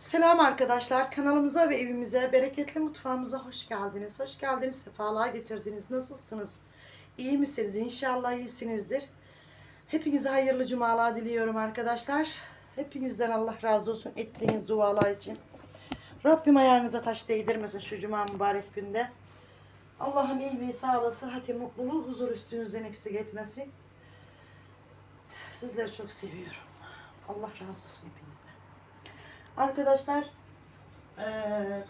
Selam arkadaşlar. Kanalımıza ve evimize, bereketli mutfağımıza hoş geldiniz. Hoş geldiniz, sefalar getirdiniz. Nasılsınız? İyi misiniz? İnşallah iyisinizdir. Hepinize hayırlı cumalar diliyorum arkadaşlar. Hepinizden Allah razı olsun ettiğiniz dualar için. Rabbim ayağınıza taş değdirmesin şu cuma mübarek günde. Allah'ım iyiliği, sağlığı, sıhhati, mutluluğu, huzur üstünüzden eksik etmesin. Sizleri çok seviyorum. Allah razı olsun hepinizden. Arkadaşlar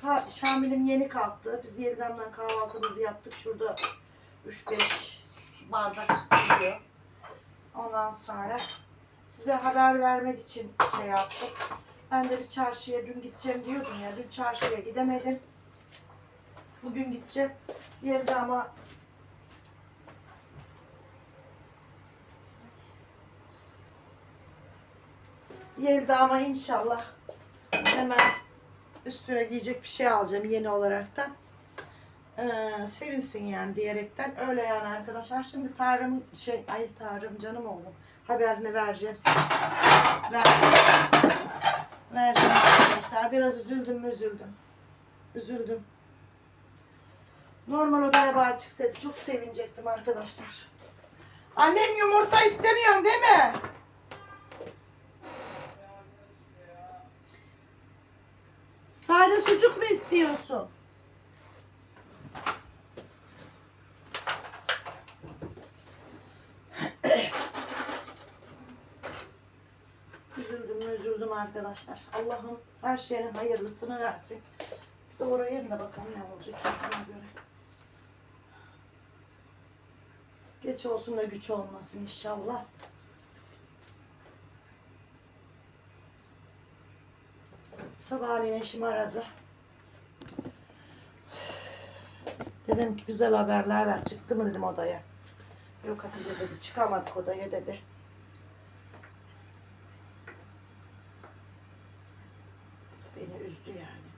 ka- Şamil'im yeni kalktı. Biz yeniden kahvaltımızı yaptık. Şurada 3-5 bardak gidiyor. Ondan sonra size haber vermek için şey yaptık. Ben de bir çarşıya dün gideceğim diyordum ya. Dün çarşıya gidemedim. Bugün gideceğim. Yerde ama Yelda ama inşallah hemen üstüne giyecek bir şey alacağım yeni olaraktan. Ee, sevinsin yani diyerekten öyle yani arkadaşlar. Şimdi Tarım şey ay Tarım canım oğlum haberini vereceğim size. Vereceğim. Vereceğim arkadaşlar. Biraz üzüldüm üzüldüm. Üzüldüm. Normal odaya bari çıksaydı çok sevinecektim arkadaşlar. Annem yumurta istemiyorsun değil mi? Sade sucuk mu istiyorsun? üzüldüm üzüldüm arkadaşlar. Allah'ım her şeyin hayırlısını versin. Doğrayayım da bakalım ne olacak ona göre. Geç olsun da güç olmasın inşallah. Sabahleyin eşim aradı. Dedim ki güzel haberler ver. Çıktı mı dedim odaya. Yok Hatice dedi. Çıkamadık odaya dedi. Beni üzdü yani.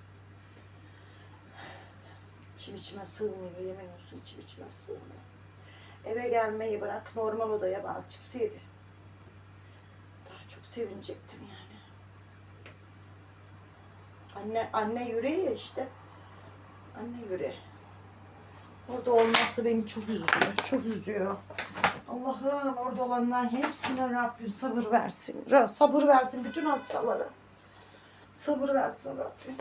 İçim içime sığmıyor. Yemin olsun içim içime sığmıyor. Eve gelmeyi bırak. Normal odaya bak çıksaydı. Daha çok sevinecektim yani. Anne anne yüreği işte. Anne yüreği. Orada olması beni çok üzüyor. Çok üzüyor. Allah'ım orada olanların hepsine Rabbim sabır versin. Sabır versin bütün hastalara. Sabır versin Rabbim.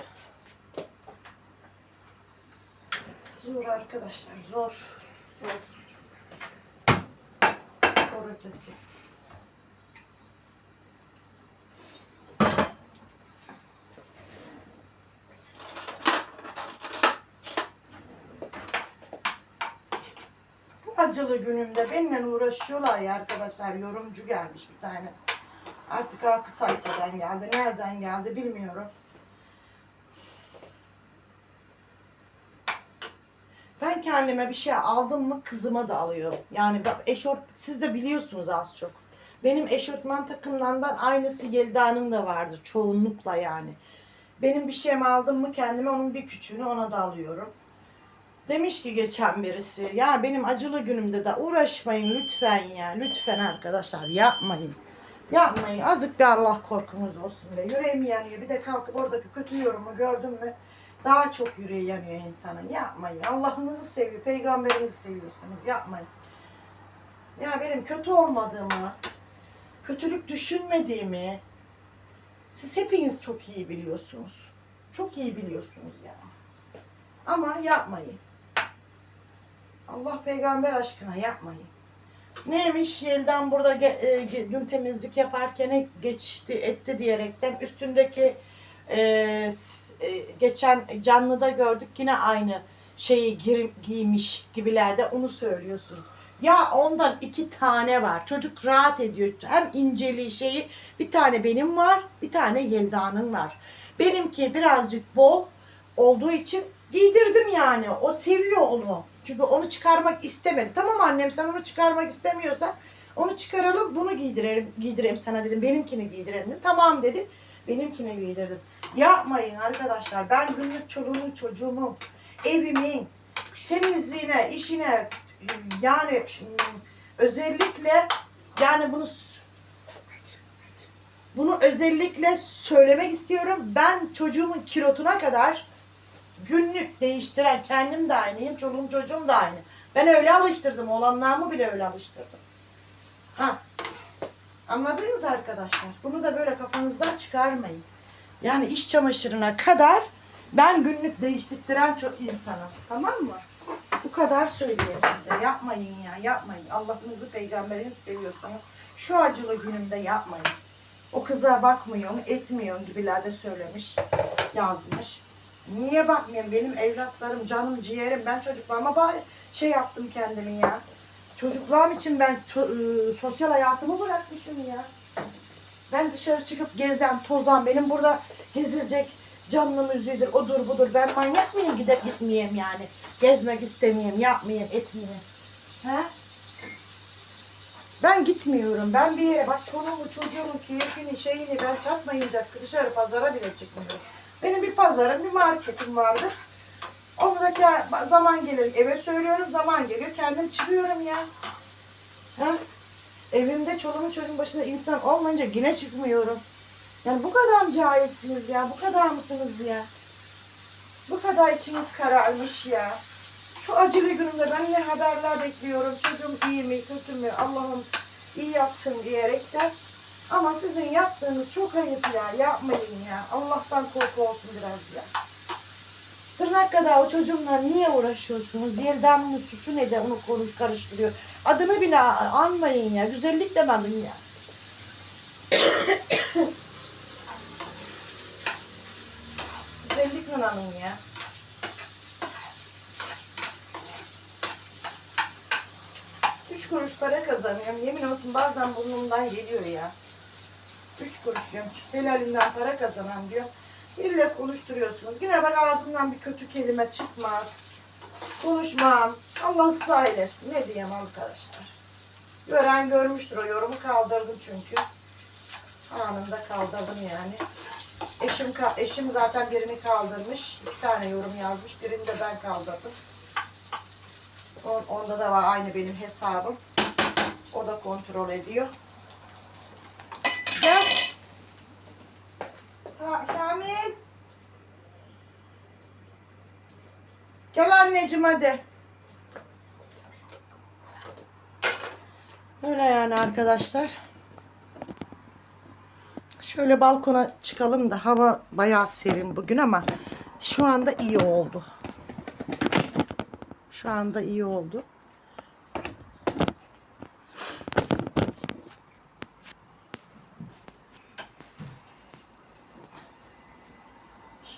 Zor arkadaşlar zor. Zor. Zor ötesi. Acılı günümde benimle uğraşıyorlar ya arkadaşlar. Yorumcu gelmiş bir tane. Artık arka sayfadan geldi. Nereden geldi bilmiyorum. Ben kendime bir şey aldım mı kızıma da alıyorum. Yani eşort siz de biliyorsunuz az çok. Benim eşortman takımlarından aynısı Yelda'nın da vardı çoğunlukla yani. Benim bir şeyimi aldım mı kendime onun bir küçüğünü ona da alıyorum. Demiş ki geçen birisi ya benim acılı günümde de uğraşmayın lütfen ya lütfen arkadaşlar yapmayın. Yapmayın azıcık bir Allah korkunuz olsun be yüreğim yanıyor bir de kalkıp oradaki kötü yorumu gördüm mü daha çok yüreği yanıyor insanın yapmayın Allah'ınızı seviyor peygamberinizi seviyorsanız yapmayın. Ya benim kötü olmadığımı kötülük düşünmediğimi siz hepiniz çok iyi biliyorsunuz. Çok iyi biliyorsunuz ya. Ama yapmayın. Allah peygamber aşkına yapmayın. Neymiş Yelden burada e, dün temizlik yaparken geçti etti diyerekten üstündeki e, e, geçen canlıda gördük yine aynı şeyi gir- giymiş gibilerde onu söylüyorsunuz. Ya ondan iki tane var. Çocuk rahat ediyor. Hem inceliği şeyi bir tane benim var bir tane Yelda'nın var. Benimki birazcık bol olduğu için giydirdim yani. O seviyor onu. Çünkü onu çıkarmak istemedi. Tamam annem sen onu çıkarmak istemiyorsan onu çıkaralım bunu giydirelim, giydireyim sana dedim. Benimkini giydirelim dedim. Tamam dedi. Benimkini giydirdim. Yapmayın arkadaşlar. Ben günlük çoluğumun çocuğumun evimin temizliğine, işine yani ım, özellikle yani bunu Bunu özellikle söylemek istiyorum. Ben çocuğumun kilotuna kadar günlük değiştiren kendim de aynıyım. Çoluğum çocuğum da aynı. Ben öyle alıştırdım. Olanlarımı bile öyle alıştırdım. Ha. Anladınız arkadaşlar? Bunu da böyle kafanızdan çıkarmayın. Yani iş çamaşırına kadar ben günlük değiştirtiren çok insanım. Tamam mı? Bu kadar söyleyeyim size. Yapmayın ya, yapmayın. Allah'ınızı, peygamberinizi seviyorsanız şu acılı günümde yapmayın. O kıza bakmıyorsun, etmiyorsun gibilerde söylemiş, yazmış. Niye bakmıyorum? Benim evlatlarım, canım, ciğerim. Ben çocuklarıma bari şey yaptım kendimi ya. Çocuklarım için ben ıı, sosyal hayatımı bırakmışım ya. Ben dışarı çıkıp gezen, tozan, benim burada gezilecek canlı müziğidir, odur budur. Ben manyak mıyım gidip gitmeyeyim yani. Gezmek istemeyeyim, yapmayayım, etmeyeyim. He? Ben gitmiyorum. Ben bir yere bak çoluğumu, çocuğumun keyfini, şeyini ben çatmayınca dışarı pazara bile çıkmıyorum. Benim bir pazarım, bir marketim vardı. Onu da zaman gelir eve söylüyorum, zaman geliyor kendim çıkıyorum ya. Ha? Evimde çoluğumun çocuğun başında insan olmayınca yine çıkmıyorum. Yani bu kadar mı cahilsiniz ya? Bu kadar mısınız ya? Bu kadar içiniz kararmış ya. Şu acılı günümde ben ne haberler bekliyorum. Çocuğum iyi mi, kötü mü? Allah'ım iyi yapsın diyerekten. Ama sizin yaptığınız çok ayıp ya. Yapmayın ya. Allah'tan korku olsun biraz ya. Tırnak kadar o çocuğumla niye uğraşıyorsunuz? Yeldan'ın suçu ne de onu konuş karıştırıyor. Adını bile anmayın ya. Güzellik demedim ya. Güzellik anın ya. Üç kuruş para kazanıyorum. Yemin olsun bazen burnumdan geliyor ya. Üç kuruş diyorum. Helalinden para kazanan diyor. Biriyle konuşturuyorsunuz. Yine bak ağzımdan bir kötü kelime çıkmaz. Konuşmam. Allah ıslah eylesin. Ne diyeyim arkadaşlar. Gören görmüştür o yorumu kaldırdım çünkü. Anında kaldırdım yani. Eşim, eşim zaten birini kaldırmış. İki tane yorum yazmış. Birini de ben kaldırdım. On- Onda da var aynı benim hesabım. O da kontrol ediyor. Gel. Ha, Şamil. Gel anneciğim hadi. Öyle yani arkadaşlar. Şöyle balkona çıkalım da hava bayağı serin bugün ama şu anda iyi oldu. Şu anda iyi oldu.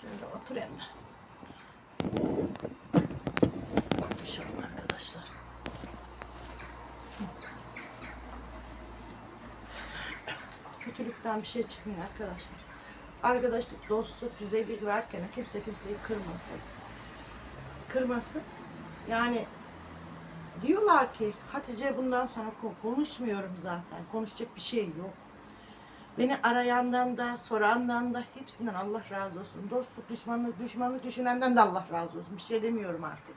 Şöyle oturayım da. Konuşalım arkadaşlar. Kötülükten bir şey çıkmıyor arkadaşlar. Arkadaşlık, dostluk, güzellik varken kimse kimseyi kırmasın. Kırmasın. Yani diyorlar ki Hatice bundan sonra ko- konuşmuyorum zaten. Konuşacak bir şey yok. Beni arayandan da, sorandan da hepsinden Allah razı olsun. Dostluk, düşmanlık, düşmanlık düşünenden de Allah razı olsun. Bir şey demiyorum artık.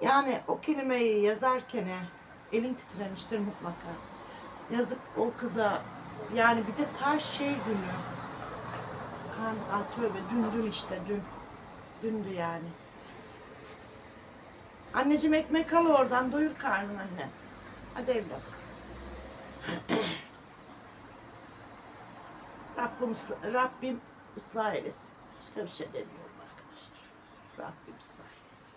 Yani o kelimeyi yazarken elin titremiştir mutlaka. Yazık o kıza. Yani bir de ta şey günü. Kan, aa, tövbe dün dün işte dün. Dündü yani. Anneciğim ekmek al oradan doyur karnını anne. Hadi evlat. Rabbim, Rabbim ıslah eylesin. Başka bir şey demiyorum arkadaşlar. Rabbim ıslah eylesin.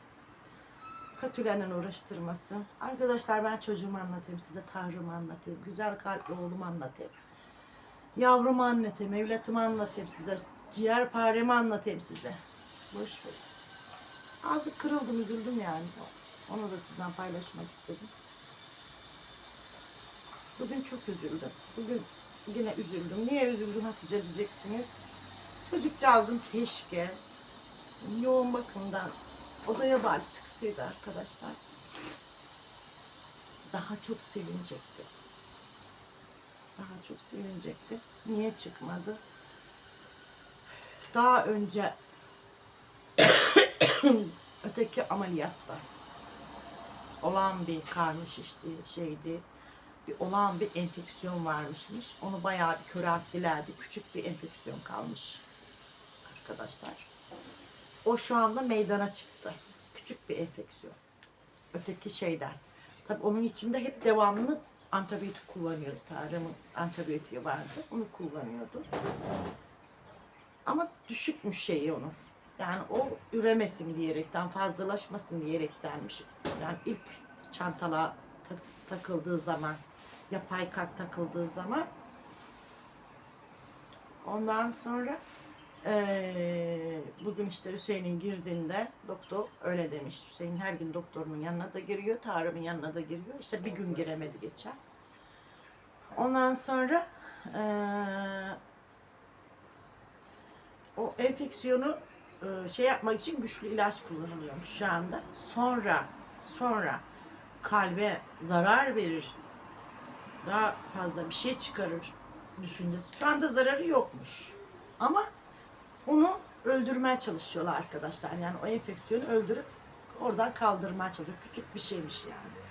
Kötülerle uğraştırması. Arkadaşlar ben çocuğumu anlatayım size. Tanrımı anlatayım. Güzel kalpli oğlumu anlatayım. Yavrumu anlatayım. Evlatımı anlatayım size. Ciğerparemi anlatayım size. Boş ver. Azıcık kırıldım, üzüldüm yani. Onu da sizden paylaşmak istedim. Bugün çok üzüldüm. Bugün yine üzüldüm. Niye üzüldüm Hatice diyeceksiniz. Çocukcağızım keşke yoğun bakımdan odaya bari çıksaydı arkadaşlar. Daha çok sevinecekti. Daha çok sevinecekti. Niye çıkmadı? Daha önce öteki ameliyatta olan bir karnı şişti şeydi. bir olağan bir enfeksiyon varmışmış. Onu bayağı bir körelttilerdi. Küçük bir enfeksiyon kalmış arkadaşlar. O şu anda meydana çıktı. Küçük bir enfeksiyon. Öteki şeyden. Tabii onun içinde hep devamlı antibiyotik kullanıyordu. Tarımın antibiyotiği vardı. Onu kullanıyordu. Ama düşükmüş şeyi onun. Yani o üremesin diyerekten, fazlalaşmasın diyerektenmiş. Yani ilk çantala tak- takıldığı zaman, yapay kalp takıldığı zaman ondan sonra eee, bugün işte Hüseyin'in girdiğinde doktor öyle demiş. Hüseyin her gün doktorunun yanına da giriyor, Tarım'ın yanına da giriyor. İşte bir gün giremedi geçen. Ondan sonra eee o enfeksiyonu e, şey yapmak için güçlü ilaç kullanılıyormuş şu anda. Sonra sonra kalbe zarar verir. Daha fazla bir şey çıkarır düşüncesi. Şu anda zararı yokmuş. Ama onu öldürmeye çalışıyorlar arkadaşlar. Yani o enfeksiyonu öldürüp oradan kaldırmaya çalışıyor. Küçük bir şeymiş yani.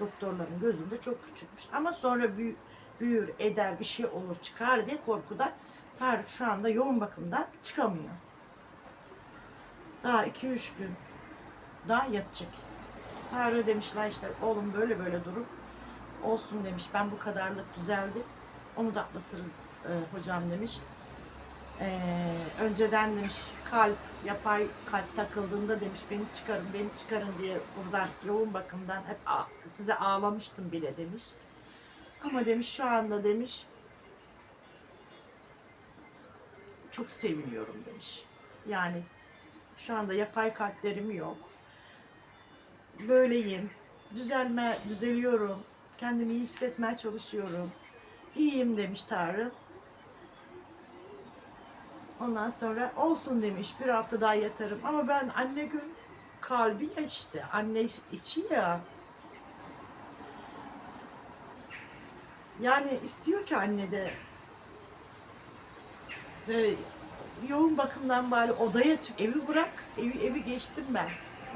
Doktorların gözünde çok küçükmüş. Ama sonra büyür, büyür eder bir şey olur çıkar diye korkudan Tarık şu anda yoğun bakımdan çıkamıyor. Daha 2-3 gün daha yatacak. Tarık demişler işte oğlum böyle böyle durum olsun demiş. Ben bu kadarlık düzeldi. Onu da atlatırız e, hocam demiş. E, önceden demiş kalp yapay kalp takıldığında demiş beni çıkarın beni çıkarın diye buradan yoğun bakımdan hep size ağlamıştım bile demiş. Ama demiş şu anda demiş çok seviniyorum demiş. Yani şu anda yapay kalplerim yok. Böyleyim. Düzelme, düzeliyorum. Kendimi iyi hissetmeye çalışıyorum. İyiyim demiş Tanrı. Ondan sonra olsun demiş bir hafta daha yatarım. Ama ben anne gün kalbi ya işte. Anne içi ya. Yani istiyor ki anne de ve yoğun bakımdan bari odaya çık, evi bırak. Evi, evi geçtim ben.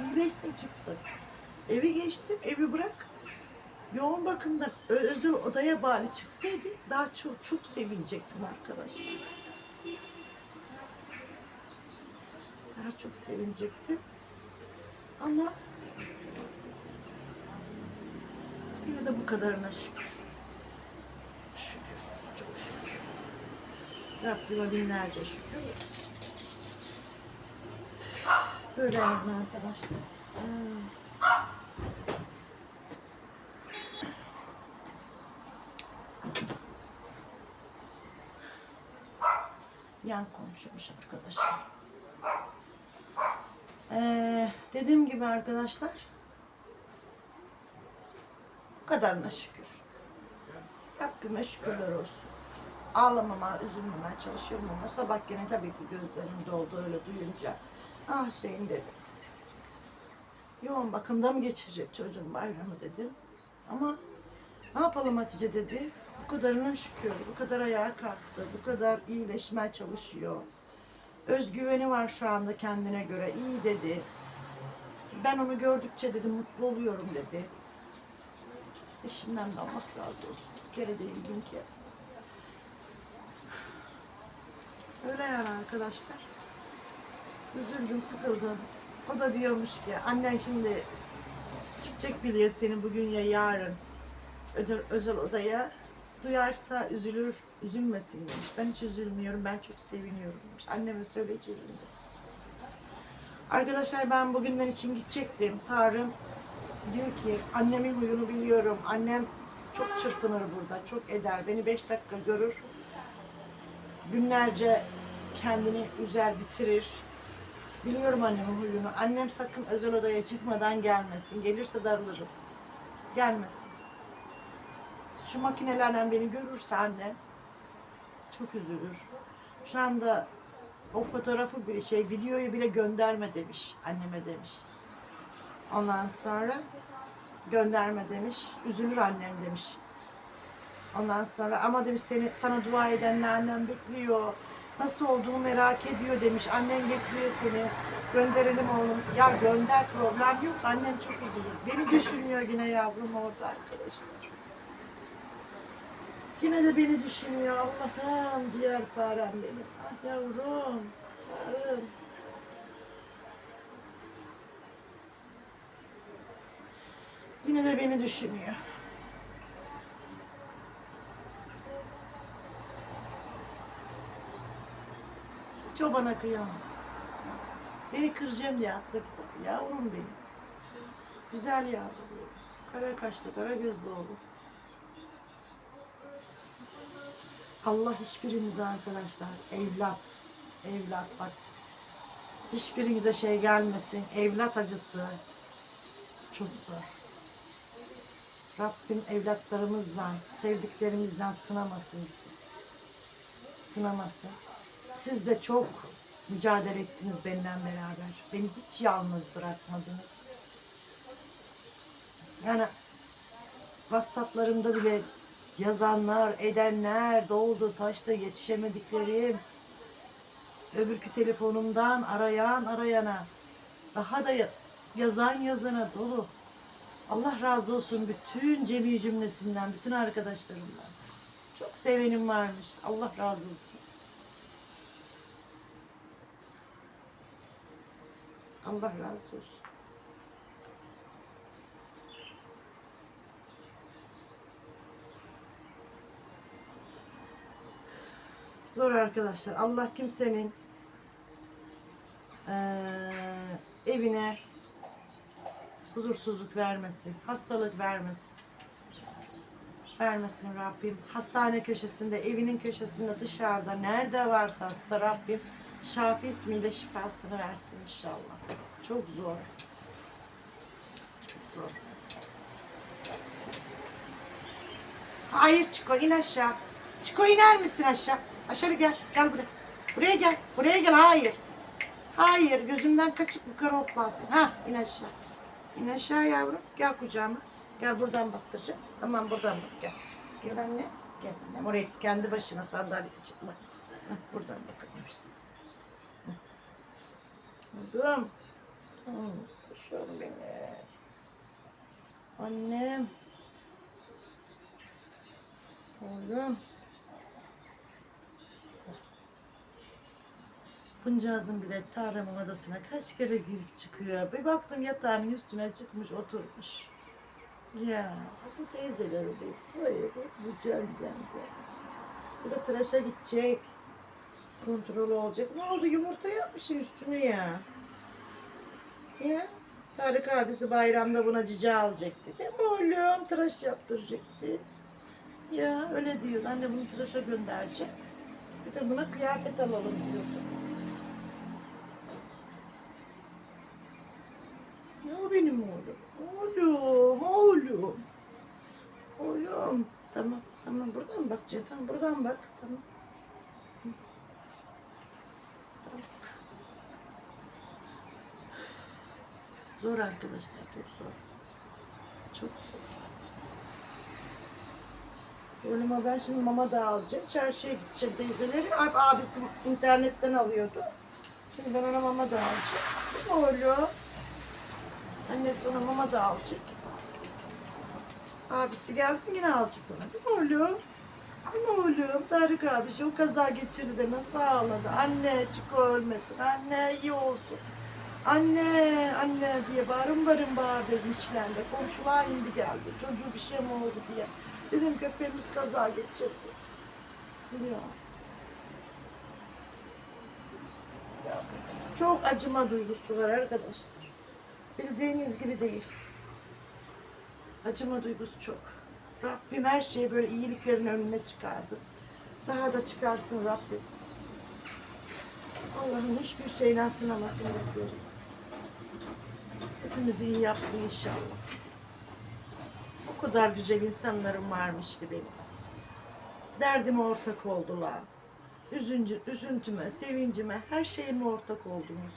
İyileşsin çıksın. Evi geçtim, evi bırak. Yoğun bakımdan özel odaya bari çıksaydı daha çok çok sevinecektim arkadaşlar. Daha çok sevinecektim. Ama yine de bu kadarına şükür. Şükür, çok şükür. Rabbime binlerce şükür. Böyle arkadaşlar. Hmm. Yan komşumuş arkadaşlar. Ee, dediğim gibi arkadaşlar bu kadarına şükür. Rabbime şükürler olsun ağlamama, üzülmemeye çalışıyorum ama sabah gene tabii ki gözlerim doldu öyle duyunca. Ah Hüseyin dedim. Yoğun bakımda mı geçecek çocuğun bayramı dedim. Ama ne yapalım Hatice dedi. Bu kadarına şükür, bu kadar ayağa kalktı, bu kadar iyileşmeye çalışıyor. Özgüveni var şu anda kendine göre, iyi dedi. Ben onu gördükçe dedi mutlu oluyorum dedi. Eşimden de Allah razı olsun. Bir kere değil bin. Öyle yani arkadaşlar. Üzüldüm, sıkıldım. O da diyormuş ki annen şimdi çıkacak biliyor seni bugün ya yarın özel, özel odaya duyarsa üzülür, üzülmesin demiş. Ben hiç üzülmüyorum, ben çok seviniyorum demiş. Anneme söyle hiç üzülmesin. Arkadaşlar ben bugünden için gidecektim. Tarım diyor ki annemin huyunu biliyorum. Annem çok çırpınır burada, çok eder. Beni beş dakika görür günlerce kendini üzer bitirir. Biliyorum annemin huyunu. Annem sakın özel odaya çıkmadan gelmesin. Gelirse darılırım. Gelmesin. Şu makinelerden beni görürse annem çok üzülür. Şu anda o fotoğrafı bile şey videoyu bile gönderme demiş anneme demiş. Ondan sonra gönderme demiş. Üzülür annem demiş. Ondan sonra ama demiş seni sana dua edenler annem bekliyor. Nasıl olduğunu merak ediyor demiş. Annem bekliyor seni. Gönderelim oğlum. Ya gönder problem yok. Annem çok üzülür. Beni düşünüyor yine yavrum orada arkadaşlar. Yine de beni düşünüyor Allah'ım ciğer farem benim. Ah yavrum. Farem. Yine de beni düşünüyor. Hiç o bana kıyamaz. Beni kıracağım diye aklı gider. Yavrum benim. Güzel yavrum. Kara kaşlı, kara gözlü oğlum. Allah hiçbirimize arkadaşlar evlat, evlat bak. Hiçbirinize şey gelmesin. Evlat acısı çok zor. Rabbim evlatlarımızdan, sevdiklerimizden sınamasın bizi. Sınamasın. Siz de çok mücadele ettiniz benimle beraber. Beni hiç yalnız bırakmadınız. Yani WhatsApp'larımda bile yazanlar, edenler, doldu, taştı, yetişemediklerim. Öbürkü telefonumdan arayan arayana. Daha da ya- yazan yazana dolu. Allah razı olsun bütün cemi cümlesinden, bütün arkadaşlarımdan. Çok sevenim varmış. Allah razı olsun. Allah razı olsun. Zor arkadaşlar. Allah kimsenin eee, evine huzursuzluk vermesin, hastalık vermesin. Vermesin Rabbim. Hastane köşesinde, evinin köşesinde, dışarıda, nerede varsa hasta Rabbim Şafi ismiyle şifasını versin inşallah. Çok zor. Çok zor. Hayır Çiko in aşağı. Çiko iner misin aşağı? Aşağı gel. Gel buraya. Buraya gel. Buraya gel. Hayır. Hayır. Gözümden kaçıp yukarı hoplansın. Ha in aşağı. İn aşağı yavrum. Gel kucağıma. Gel buradan baktıracağım. Tamam buradan bak gel. Gel anne. Gel annem. Oraya kendi başına sandalyeye çıkma. Hah, buradan bakabilirsin. Hı, Kuşum benim. Annem. Oğlum. Buncağızın bile Tarım'ın odasına kaç kere girip çıkıyor. Bir baktım yatağının üstüne çıkmış oturmuş. Ya bu teyzeleri bu. Be, bu can can can. Bu da tıraşa gidecek. Kontrol olacak. Ne oldu yumurta yapmışsın üstüne ya. Ya Tarık abisi bayramda buna cici alacaktı. Değil mi oğlum? Tıraş yaptıracaktı. Ya öyle diyor. Anne bunu tıraşa gönderecek. Bir de buna kıyafet alalım diyordu. Ne o benim oğlum? Oğlum, oğlum. Oğlum. Tamam, tamam. Buradan bak. Tamam, buradan bak. Tamam. Zor arkadaşlar, çok zor. Çok zor. Oğluma ben şimdi mama da alacağım. Çarşıya gideceğim teyzeleri. Ab abisi internetten alıyordu. Şimdi ben ona mama da alacağım. Oğlum? Annesi ona mama da alacak. Abisi geldi mi yine alacak ona. Değil mi oğlum? Ama oğlum Tarık abi şu kaza geçirdi de nasıl ağladı. Anne Çiko ölmesin. Anne iyi olsun. Anne, anne diye bağırın bağırın bağırdım içlerinde. Komşular indi geldi. Çocuğu bir şey mi oldu diye. Dedim köpeğimiz kaza geçirdi. Biliyor. Çok acıma duygusu var arkadaşlar. Bildiğiniz gibi değil. Acıma duygusu çok. Rabbim her şeyi böyle iyiliklerin önüne çıkardı. Daha da çıkarsın Rabbim. Allah'ım hiçbir şeyden sınamasın bizi. Hepimizi iyi yapsın inşallah. O kadar güzel insanlarım varmış ki benim. Derdime ortak oldular. Üzüncü, üzüntüme, sevincime, her şeyime ortak oldunuz.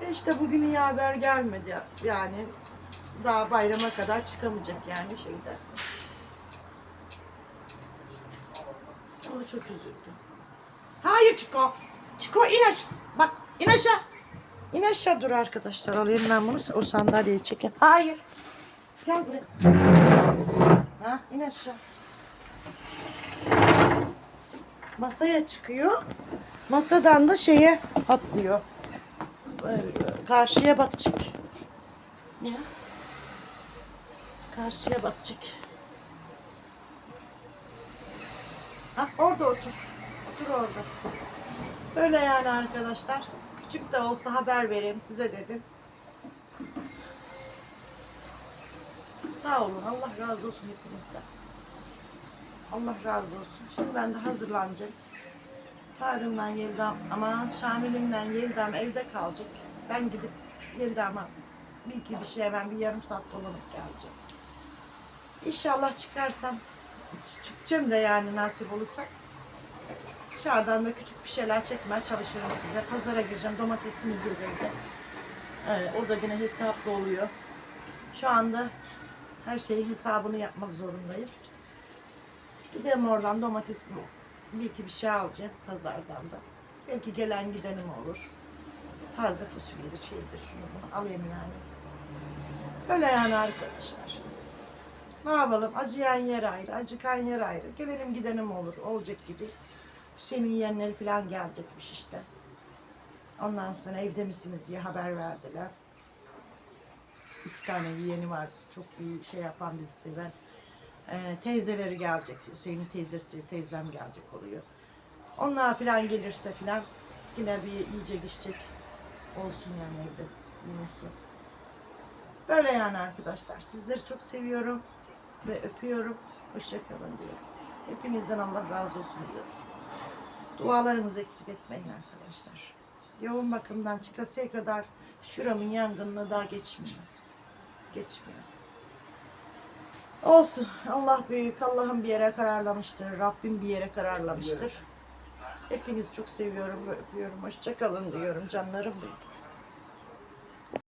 E işte bugün iyi haber gelmedi yani. Daha bayrama kadar çıkamayacak yani şeyden. Ama çok üzüldüm. Hayır Çiko. Çiko in aşağı. Bak in aşağı. İn aşağı dur arkadaşlar. Alayım ben bunu. O sandalyeyi çekeyim. Hayır. Gel buraya. Ha, in aşağı. Masaya çıkıyor. Masadan da şeye atlıyor. Karşıya bakacak. Ya. Karşıya bakacak. Ha, orada otur. Otur orada. Öyle yani arkadaşlar. Küçük de olsa haber vereyim size dedim. Sağ olun. Allah razı olsun hepinizden. Allah razı olsun. Şimdi ben de hazırlanacağım. Tarım'dan Yeldam, aman Şamil'imden Yeldam evde kalacak. Ben gidip Yeldam'a bir iki bir şey hemen bir yarım saat dolanıp geleceğim. İnşallah çıkarsam, çıkacağım da yani nasip olursa. Dışarıdan da küçük bir şeyler çekmeye çalışırım size. Pazara gireceğim, domatesimiz yok. Evet, o da yine hesaplı oluyor. Şu anda her şeyin hesabını yapmak zorundayız. Gidelim oradan domates bir iki bir şey alacağım pazardan da. Belki gelen gidenim olur. Taze fasulyedir şeydir şunu alayım yani. Öyle yani arkadaşlar. Ne yapalım? Acıyan yer ayrı, acıkan yer ayrı. Gelelim gidenim olur. Olacak gibi. Senin yeğenleri falan gelecekmiş işte. Ondan sonra evde misiniz diye haber verdiler. Üç tane yeğeni var. Çok büyük şey yapan bizi seven. Ee, teyzeleri gelecek. Hüseyin'in teyzesi, teyzem gelecek oluyor. Onlar falan gelirse falan yine bir yiyecek içecek olsun yani evde. Bulunsun. Böyle yani arkadaşlar. Sizleri çok seviyorum ve öpüyorum. Hoşçakalın diyorum. Hepinizden Allah razı olsun diyorum. Dualarınızı eksik etmeyin arkadaşlar. Yoğun bakımdan çıkasıya kadar şuramın yangınına daha geçmiyor. Geçmiyor. Olsun. Allah büyük. Allah'ın bir yere kararlamıştır. Rabbim bir yere kararlamıştır. Hepinizi çok seviyorum öpüyorum. Hoşçakalın diyorum canlarım.